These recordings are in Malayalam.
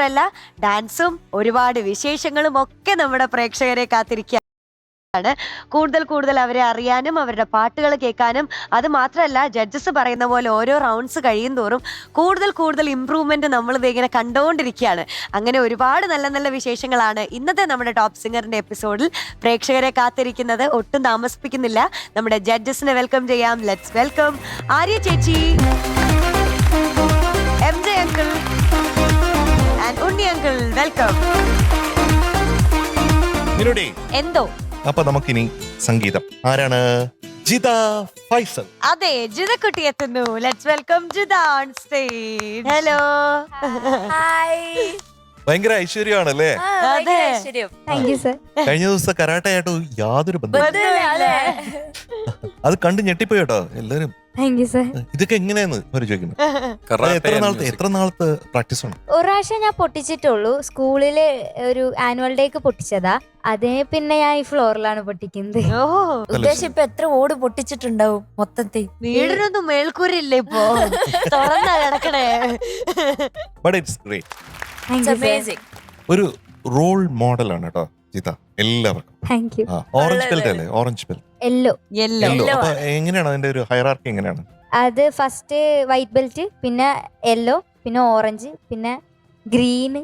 മാത്രമല്ല ഡാൻസും ഒരുപാട് വിശേഷങ്ങളും ഒക്കെ നമ്മുടെ പ്രേക്ഷകരെ കാത്തിരിക്കുകയാണ്. കൂടുതൽ കൂടുതൽ അവരെ അറിയാനും അവരുടെ പാട്ടുകൾ കേൾക്കാനും അത് മാത്രമല്ല ജഡ്ജസ് പറയുന്ന പോലെ ഓരോ റൗണ്ട്സ് കഴിയും തോറും കൂടുതൽ കൂടുതൽ ഇമ്പ്രൂവ്മെന്റ് നമ്മൾ ഇതിങ്ങനെ കണ്ടുകൊണ്ടിരിക്കുകയാണ് അങ്ങനെ ഒരുപാട് നല്ല നല്ല വിശേഷങ്ങളാണ് ഇന്നത്തെ നമ്മുടെ ടോപ്പ് സിംഗറിന്റെ എപ്പിസോഡിൽ പ്രേക്ഷകരെ കാത്തിരിക്കുന്നത്. ഒട്ടും താമസിപ്പിക്കുന്നില്ല. നമ്മുടെ ജഡ്ജസിനെ വെൽക്കം ചെയ്യാം. ലെറ്റ്സ് വെൽക്കം ആര്യ ചേച്ചി. M J uncle uncle welcome എന്തോ? അപ്പൊ നമുക്കിനി സംഗീതം. ആരാണ്? ജിത ഫൈസൽ. അതെ കുട്ടി എത്തുന്നു. Let's welcome Jitha on stage hello hi ഭയങ്കര ഐശ്വര്യമാണല്ലേ? അതെ. കഴിഞ്ഞ ദിവസം കരാട്ടയായിട്ട് യാതൊരു ബന്ധം അല്ലേ? അത് കണ്ട് ഞെട്ടിപ്പോയി കേട്ടോ. എല്ലാരും താങ്ക് യു സർ ഇതൊക്കെ അവർ അത് എത്ര നാളത്തെ എത്ര നാളത്തെ പ്രാക്ടീസ് ആണ്? ഒരു പ്രാവശ്യം ഞാൻ പൊട്ടിച്ചിട്ടുള്ളൂ. സ്കൂളിൽ ഒരു ആനുവൽ ഡേക്ക് പൊട്ടിച്ചതാ. അതേ പിന്നെ ഞാൻ ഈ ഫ്ലോറിലാണ് പൊട്ടിക്കുന്നത്. ഓ ഉദ്ദേശം ഇപ്പൊ എത്ര ഓട് പൊട്ടിച്ചിട്ടുണ്ടാവും മൊത്തത്തിൽ? വീടിനൊന്നും മേൽക്കൂരില്ല ഇപ്പൊ. തുറന്നാ കിടക്കണേ but it's great thank you sir amazing ഒരു റോൾ മോഡലാണ് കേട്ടോ ജിത. എല്ലാവർക്കും. താങ്ക് യു ഓറഞ്ച് ബെൽറ്റ് അല്ലേ? Orange belt yellow yellow Yellow. അപ്പൊ എങ്ങനെയാണ് അതിന്റെ ഒരു ഹൈറാർക്കി എങ്ങനെയാണ്? അത് ഫസ്റ്റ് വൈറ്റ് ബെൽറ്റ് പിന്നെ യെല്ലോ പിന്നെ ഓറഞ്ച് പിന്നെ ഗ്രീന്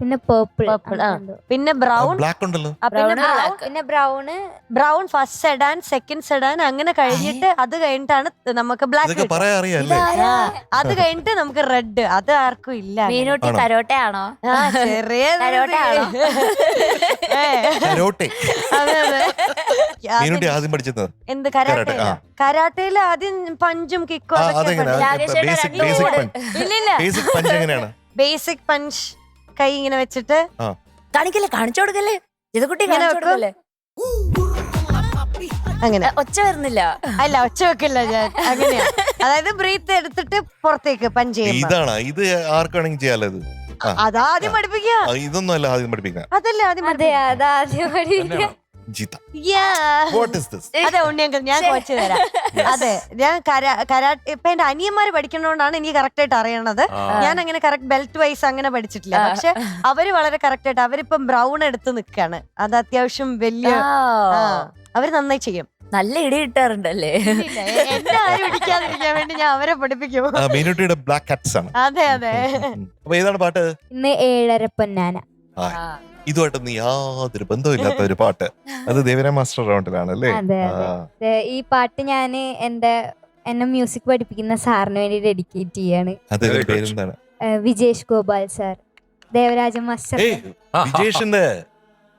പിന്നെ പേർപ്പിൾ പർപ്പിൾ ആ. പിന്നെ ബ്രൗൺ ബ്ലാക്ക് ഉണ്ടല്ലോ. പിന്നെ Brown, ബ്രൗൺ black. പിന്നെ ബ്രൗണ് ബ്രൗൺ ഫസ്റ്റ് സെഡാൻ സെക്കൻഡ് സെഡാൻ അങ്ങനെ കഴിഞ്ഞിട്ട് അത് കഴിഞ്ഞിട്ടാണ് നമുക്ക് ബ്ലാക്ക് ഇതൊക്കെ പറയാൻ അറിയാല്ലേ അത് കഴിഞ്ഞിട്ട് നമുക്ക് റെഡ് അത് ആർക്കും ഇല്ല മീനോട്ടി മീനൂട്ടി ആണോ? കരോട്ടയാണോ? ആ, ചെറിയ കരോട്ടയാണോ? ഏ, കരോട്ടെ. അതെ, അതെ. മീനുട്ടി ആദ്യം ആദ്യം പഠിച്ചത്. എന്ത് കരാട്ടെ കരാട്ടെ, ആ. കരാട്ടയിൽ ആദ്യം പഞ്ചും കിക്കും അതെങ്ങനെ? Basic basic. പഞ്ച്. ഇല്ലില്ല. ബേസിക് പഞ്ച് എങ്ങനെയാണ്? Basic punch. കൈ ഇങ്ങനെ വെച്ചിട്ട് കാണിക്കല്ലേ കാണിച്ചു കൊടുക്കല്ലേ? ഇത് കുട്ടി കാണിച്ചു കൊടുക്കല്ലേ? അങ്ങനെ. ഒച്ച വരുന്നില്ല. അല്ല ഒച്ച വെക്കില്ല ഞാൻ. അങ്ങനെയാ. അതായത് ബ്രീത്ത് എടുത്തിട്ട് പുറത്തേക്ക് പഞ്ച് ഇതാണ്. ഇത് ആർക്കാണെങ്കിൽ ചെയ്യാലോ ഇത്. അതാദ്യം പഠിപ്പിക്കുക ഇതൊന്നും അല്ല ആദ്യം പഠിപ്പിക്കാൻ. അതല്ലേ ആദ്യം അതെ പഠിപ്പിക്കുക. അതാദ്യം പഠിപ്പിക്കാം. വാട്ട് ഇസ് ദിസ് അതെ ഉണ്ണിയങ്കൾ ഞാൻ കോച്ച് തരാം. അതെ ഞാൻ കരാ കരാട്ടെ ഇപ്പൊ എന്റെ അനിയന്മാര് പഠിക്കണോണ്ടാണ് എനിക്ക് കറക്റ്റ് ആയിട്ട് അറിയണത്. ഞാൻ അങ്ങനെ കറക്റ്റ് ബെൽറ്റ് വൈസ് അങ്ങനെ പഠിച്ചിട്ടില്ല. പക്ഷെ അവർ വളരെ കറക്റ്റ് ആയിട്ട് അവരിപ്പം ബ്രൗൺ എടുത്ത് നിൽക്കാണ് അത് അത്യാവശ്യം വലിയ ആ, അവർ നന്നായി ചെയ്യും. നല്ല ഇടി കിട്ടാറുണ്ടല്ലേ? വേണ്ടി ഞാൻ അവരെ പഠിപ്പിക്കും. മീനുട്ടിയുടെ ബ്ലാക്ക് കാറ്റ്സ് ആണ്. അതെ അതെ. അപ്പൊ ഏതാണ് പാട്ട്? ഇന്ന് ഏഴര പൊന്നാന ആ, ഇതുമായിട്ടൊന്നും യാതൊരു ബന്ധമില്ലാത്ത ഒരു പാട്ട്. അത് ദേവന മാസ്റ്റർ റൗണ്ടിലാണ് അല്ലേ? അതെ അതെ. ഈ പാട്ട് ഞാൻ എന്റെ എന്നെ മ്യൂസിക് പഠിപ്പിക്കുന്ന സാറിന് വേണ്ടി ഡെഡിക്കേറ്റ് ചെയ്യാണ്. അതെ. പേരെന്താണ്? ഏഹ് വിജേഷ് ഗോപാൽ സാർ. ദേവരാജ മാസ്റ്റർ ഏയ് വിജേഷിന്റെ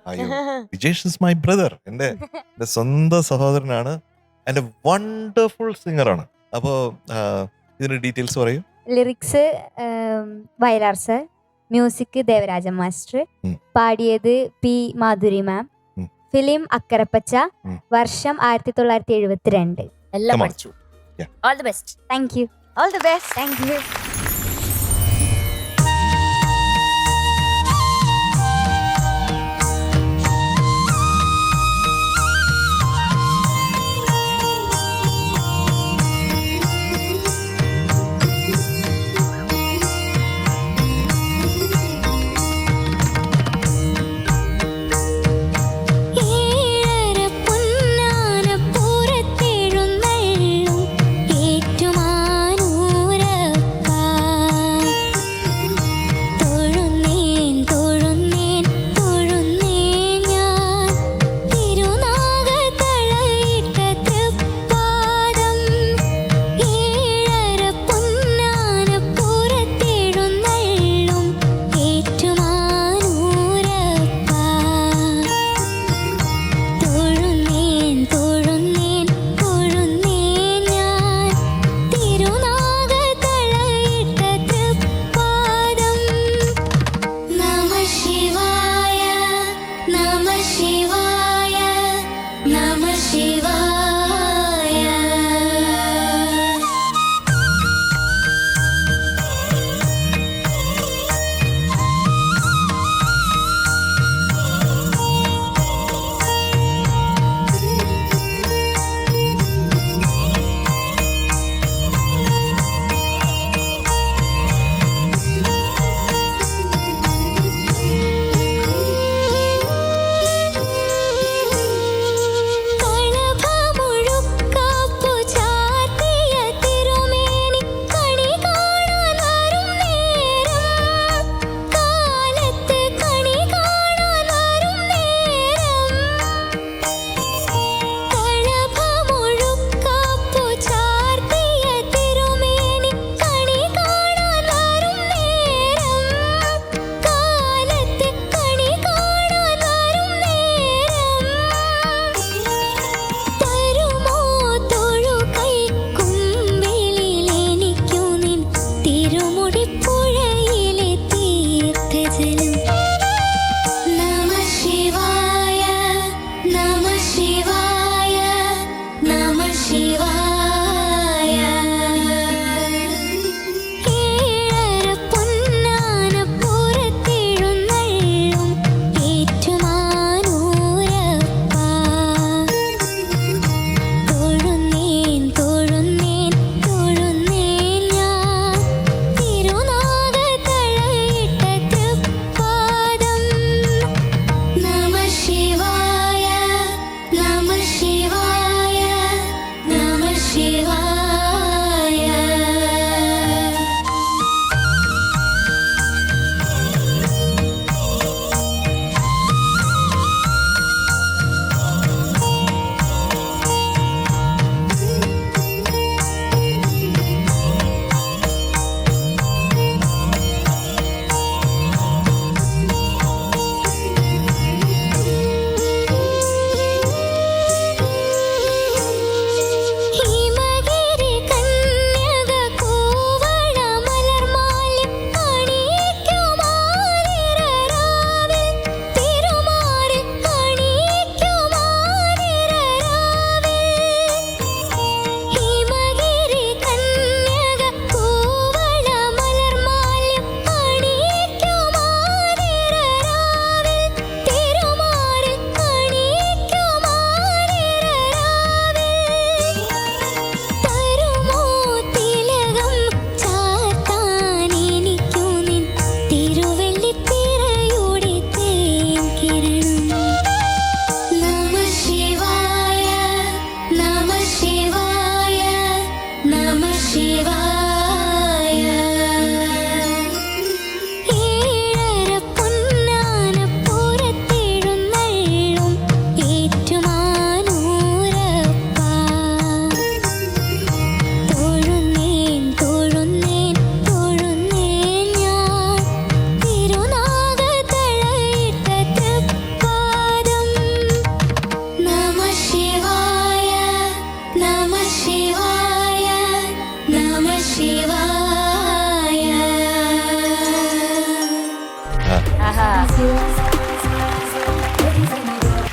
അയ്യോ വിജേഷ് ഇസ് മൈ ബ്രദർ. എന്റെ എന്റെ സ്വന്തം സഹോദരനാണ്. എന്റെ വണ്ടർഫുൾ സിംഗറാണ്. ആണ് അപ്പോ ഇതിന്റെ ഡീറ്റെയിൽസ് പറയൂ. Lyrics Vayalar sir. Music Devaraja master. ഉം. പാടിയത് P Madhuri ma'am. Film Akkarappacha വർഷം ആയിരത്തി തൊള്ളായിരത്തി എഴുപത്തിരണ്ട്. എല്ലാം Come on. പഠിച്ചു. Yeah. All the best thank you all the best thank you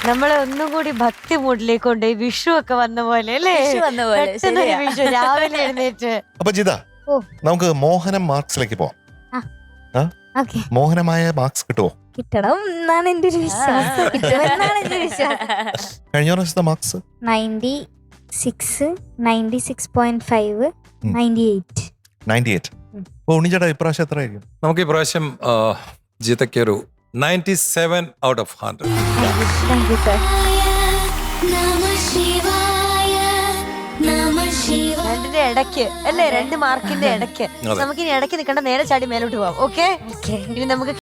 നമ്മളെ ഒന്നും കൂടി ഭക്തി മൂഡിലേക്ക് കൊണ്ട് വിഷു ഒക്കെ വന്ന പോലെ അല്ലേ? വിഷു വന്ന പോലെ, ശരിയാ. വിഷു രാവിലെ എഴുന്നേറ്റ്. അപ്പൊ ജിത ഓ. നമുക്ക് മോഹനം മാർക്സിലേക്ക് പോവാം. ഓക്കേ. മോഹനമായ മാർക്സ് കിട്ടുമോ കിട്ടണം എന്നാണ് എന്റെ ഒരു വിശ്വാസം. കിട്ടുമെന്നാണ് എന്റെ വിശ്വാസം. കഴിഞ്ഞ പ്രാവശ്യത്തെ marks? Ninety six ninety six point five ഉം. Ninety eight. Ninety eight. അപ്പൊ ഉണ്ണിച്ചേട്ടാ ഇപ്രാവശ്യം എത്രയായിരിക്കും? നമുക്ക് ഇപ്രാവശ്യം പ്രാവശ്യം ആ, ജിതയ്ക്ക് ഒരു ninety seven out of hundred thank you sir നമ ശിവായ നമ ശിവായ രണ്ടിന്റെ ഇടയ്ക്ക് അല്ലേ? രണ്ട് മാർക്കിന്റെ ഇടയ്ക്ക്. അതെ. നമുക്ക് ഇനി ഇടയ്ക്ക് നിൽക്കേണ്ട നേരെ ചാടി മേലോട്ട് പോവാം. ഓക്കെ ഓക്കെ ഇനി നമുക്ക്